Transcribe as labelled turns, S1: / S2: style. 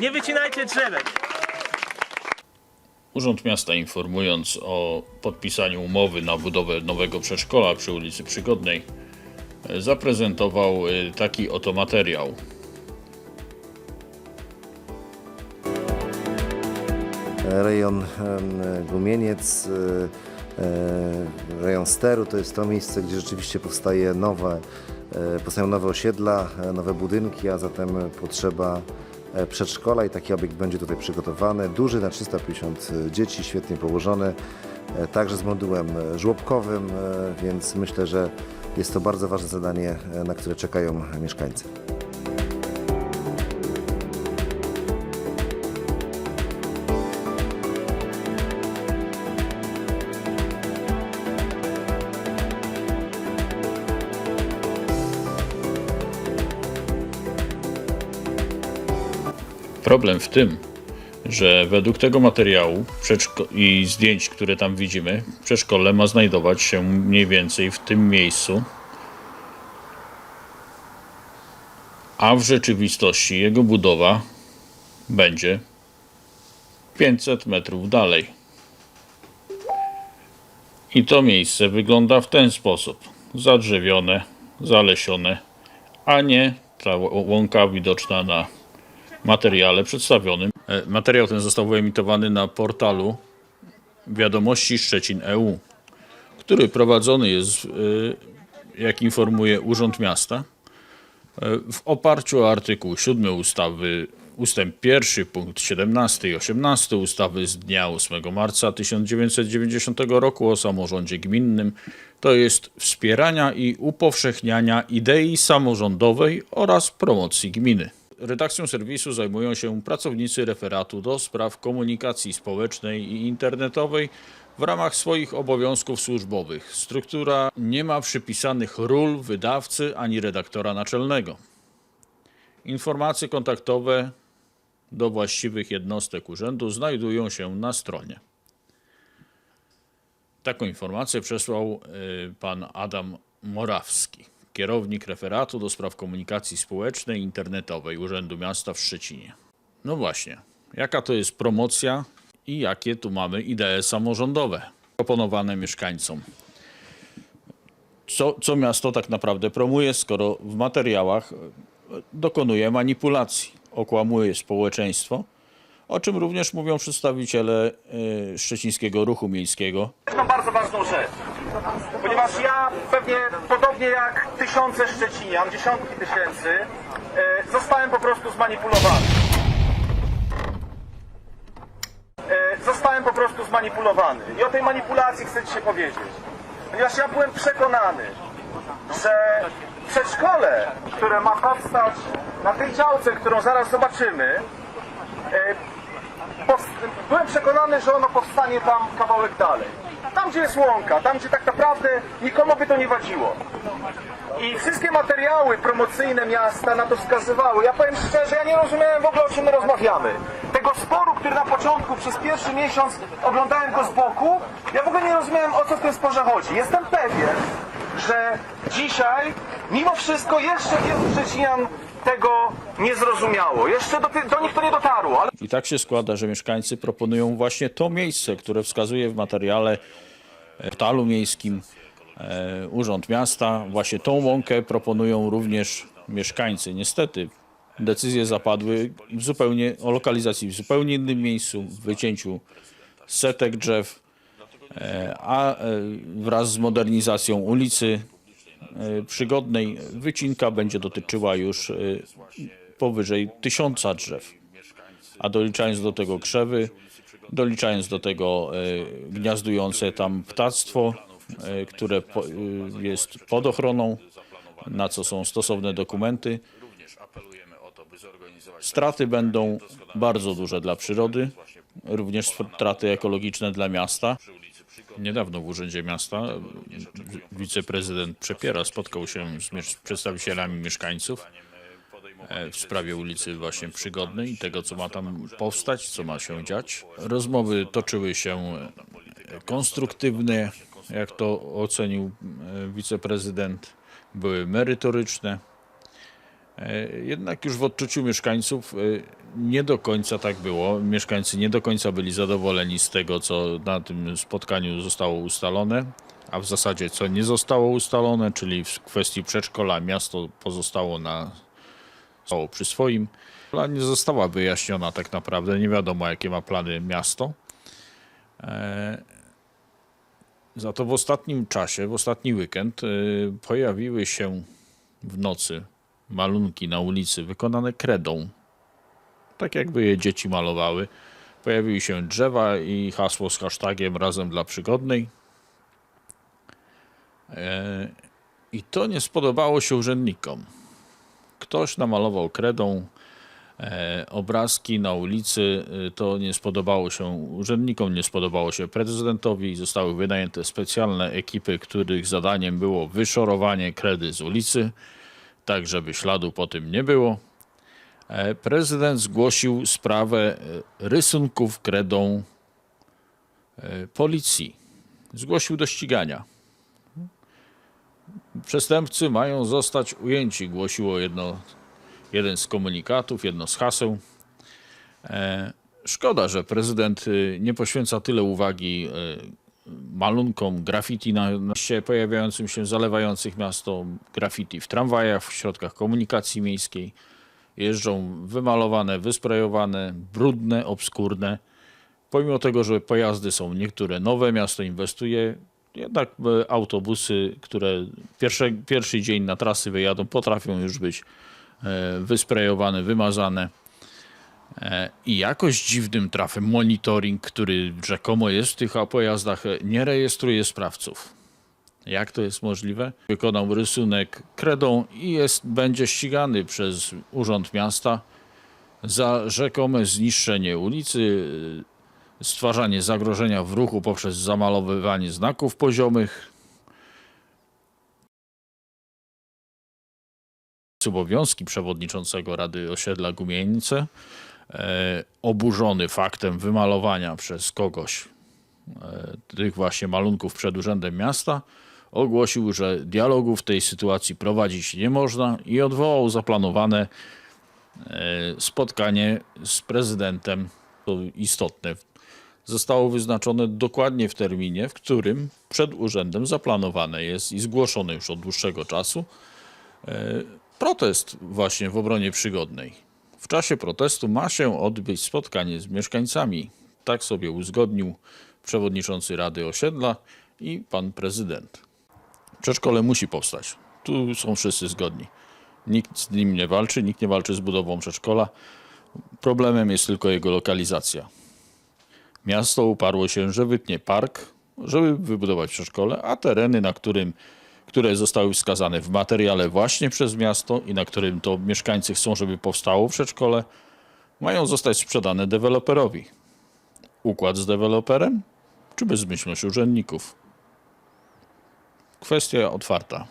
S1: Nie wycinajcie drzewek.
S2: Urząd Miasta informując o podpisaniu umowy na budowę nowego przedszkola przy ulicy Przygodnej e, zaprezentował e, taki oto materiał.
S3: rejon Gumieniec, e, rejon Steru to jest to miejsce, gdzie rzeczywiście powstaje nowe, powstają nowe osiedla, nowe budynki, a zatem potrzeba przedszkola i taki obiekt będzie tutaj przygotowany. Duży na 350 dzieci, świetnie położony, e, także z modułem e, żłobkowym, e, więc myślę, że jest to bardzo ważne zadanie, e, na które czekają mieszkańcy.
S2: Problem w tym, że według tego materiału i zdjęć, które tam widzimy, przedszkole ma znajdować się mniej więcej w tym miejscu, a w rzeczywistości jego budowa będzie 500 metrów dalej. I to miejsce wygląda w ten sposób: zadrzewione, zalesione, a nie ta łąka widoczna na materiale przedstawionym. E, Materiał ten został wyemitowany na portalu Wiadomości Szczecin EU, który prowadzony jest, e, jak informuje Urząd Miasta, e, w oparciu o artykuł 7 ustawy ustęp 1 punkt 17 i 18 ustawy z dnia 8 marca 1990 roku o samorządzie gminnym, to jest wspierania i upowszechniania idei samorządowej oraz promocji gminy. Redakcją serwisu zajmują się pracownicy referatu do spraw komunikacji społecznej i internetowej w ramach swoich obowiązków służbowych. Struktura nie ma przypisanych ról wydawcy ani redaktora naczelnego. Informacje kontaktowe do właściwych jednostek urzędu znajdują się na stronie. Taką informację przesłał y, pan Adam Morawski, kierownik referatu do spraw komunikacji społecznej i internetowej Urzędu Miasta w Szczecinie. No właśnie, jaka to jest promocja i jakie tu mamy idee samorządowe proponowane mieszkańcom? Co, co miasto tak naprawdę promuje, skoro w materiałach e, dokonuje manipulacji, okłamuje społeczeństwo, o czym również mówią przedstawiciele y, szczecińskiego ruchu miejskiego,
S4: jedną bardzo ważną rzecz. Ponieważ ja pewnie podobnie jak tysiące Szczecinian, dziesiątki tysięcy, e, zostałem po prostu zmanipulowany. E, zostałem po prostu zmanipulowany. I o tej manipulacji chcę dzisiaj powiedzieć. Ponieważ ja byłem przekonany, że przedszkole, które ma powstać na tej działce, którą zaraz zobaczymy, e, byłem przekonany, że ono powstanie tam kawałek dalej. Tam, gdzie jest łąka, tam, gdzie tak naprawdę nikomu by to nie wadziło. I wszystkie materiały promocyjne miasta na to wskazywały. Ja powiem szczerze, ja nie rozumiałem w ogóle o czym my rozmawiamy. Tego sporu, który na początku przez pierwszy miesiąc oglądałem go z boku, ja w ogóle nie rozumiałem o co w tym sporze chodzi. Jestem pewien, że dzisiaj mimo wszystko jeszcze wielu Szczecinian tego nie zrozumiało. Jeszcze do, do nich to nie dotarło, ale
S2: I tak się składa, że mieszkańcy proponują właśnie to miejsce, które wskazuje w materiale e, portalu miejskim e, Urząd Miasta. Właśnie tą łąkę proponują również mieszkańcy. Niestety decyzje zapadły w zupełnie, o lokalizacji w zupełnie innym miejscu, w wycięciu setek drzew, a e, wraz z modernizacją ulicy e, Przygodnej wycinka będzie dotyczyła już e, powyżej tysiąca drzew a doliczając do tego krzewy, doliczając do tego e, gniazdujące tam ptactwo, e, które e, jest pod ochroną, na co są stosowne dokumenty. Straty będą bardzo duże dla przyrody, również straty ekologiczne dla miasta. Niedawno w Urzędzie Miasta wiceprezydent Przepiera spotkał się z przedstawicielami mieszkańców e, w sprawie ulicy właśnie Przygodnej i tego, co ma tam powstać, co ma się dziać. Rozmowy toczyły się e, konstruktywne, jak to ocenił e, wiceprezydent, były merytoryczne. E, Jednak już w odczuciu mieszkańców e, nie do końca tak było. Mieszkańcy nie do końca byli zadowoleni z tego, co na tym spotkaniu zostało ustalone, a w zasadzie co nie zostało ustalone, czyli w kwestii przedszkola miasto pozostało na zostało przy swoim. Plan nie została wyjaśniona tak naprawdę, nie wiadomo jakie ma plany miasto. E, Za to w ostatnim czasie, w ostatni weekend pojawiły się w nocy malunki na ulicy wykonane kredą. Tak jakby je dzieci malowały. Pojawiły się drzewa i hasło z hashtagiem razem dla przygodnej. E, I to nie spodobało się urzędnikom. Ktoś namalował kredą e, obrazki na ulicy. E, To nie spodobało się urzędnikom, nie spodobało się prezydentowi. Zostały wynajęte specjalne ekipy, których zadaniem było wyszorowanie kredy z ulicy tak żeby śladu po tym nie było. E, Prezydent zgłosił sprawę e, rysunków kredą e, policji. Zgłosił do ścigania. Przestępcy mają zostać ujęci, głosiło jedno, jeden z komunikatów, jedno z haseł. Szkoda, że prezydent y, nie poświęca tyle uwagi y, malunkom graffiti na, na się pojawiającym się, zalewających miasto, graffiti w tramwajach, w środkach komunikacji miejskiej. Jeżdżą wymalowane, wysprejowane, brudne, obskurne. Pomimo tego, że pojazdy są niektóre nowe, miasto inwestuje, jednak e, autobusy, które pierwsze, pierwszy dzień na trasy wyjadą, potrafią już być e, wysprejowane, wymazane. E, I jakoś dziwnym trafem monitoring, który rzekomo jest w tych pojazdach, nie rejestruje sprawców. Jak to jest możliwe? Wykonał rysunek kredą i jest, będzie ścigany przez Urząd Miasta za rzekome zniszczenie ulicy, e, stwarzanie zagrożenia w ruchu poprzez zamalowywanie znaków poziomych. Obowiązki przewodniczącego Rady Osiedla Gumienice oburzony faktem wymalowania przez kogoś e, tych właśnie malunków przed Urzędem Miasta, ogłosił, że dialogu w tej sytuacji prowadzić nie można i odwołał zaplanowane e, spotkanie z prezydentem. To istotne. Zostało wyznaczone dokładnie w terminie, w którym przed urzędem zaplanowane jest i zgłoszone już od dłuższego czasu protest właśnie w obronie przygodnej. W czasie protestu ma się odbyć spotkanie z mieszkańcami. Tak sobie uzgodnił przewodniczący Rady Osiedla i pan prezydent. Przedszkole musi powstać. Tu są wszyscy zgodni. Nikt z nim nie walczy, nikt nie walczy z budową przedszkola. Problemem jest tylko jego lokalizacja. Miasto uparło się, że wytnie park, żeby wybudować przedszkole, a tereny, na którym, które zostały wskazane w materiale właśnie przez miasto i na którym to mieszkańcy chcą, żeby powstało przedszkole, mają zostać sprzedane deweloperowi. Układ z deweloperem, czy bezmyślność urzędników? Kwestia otwarta.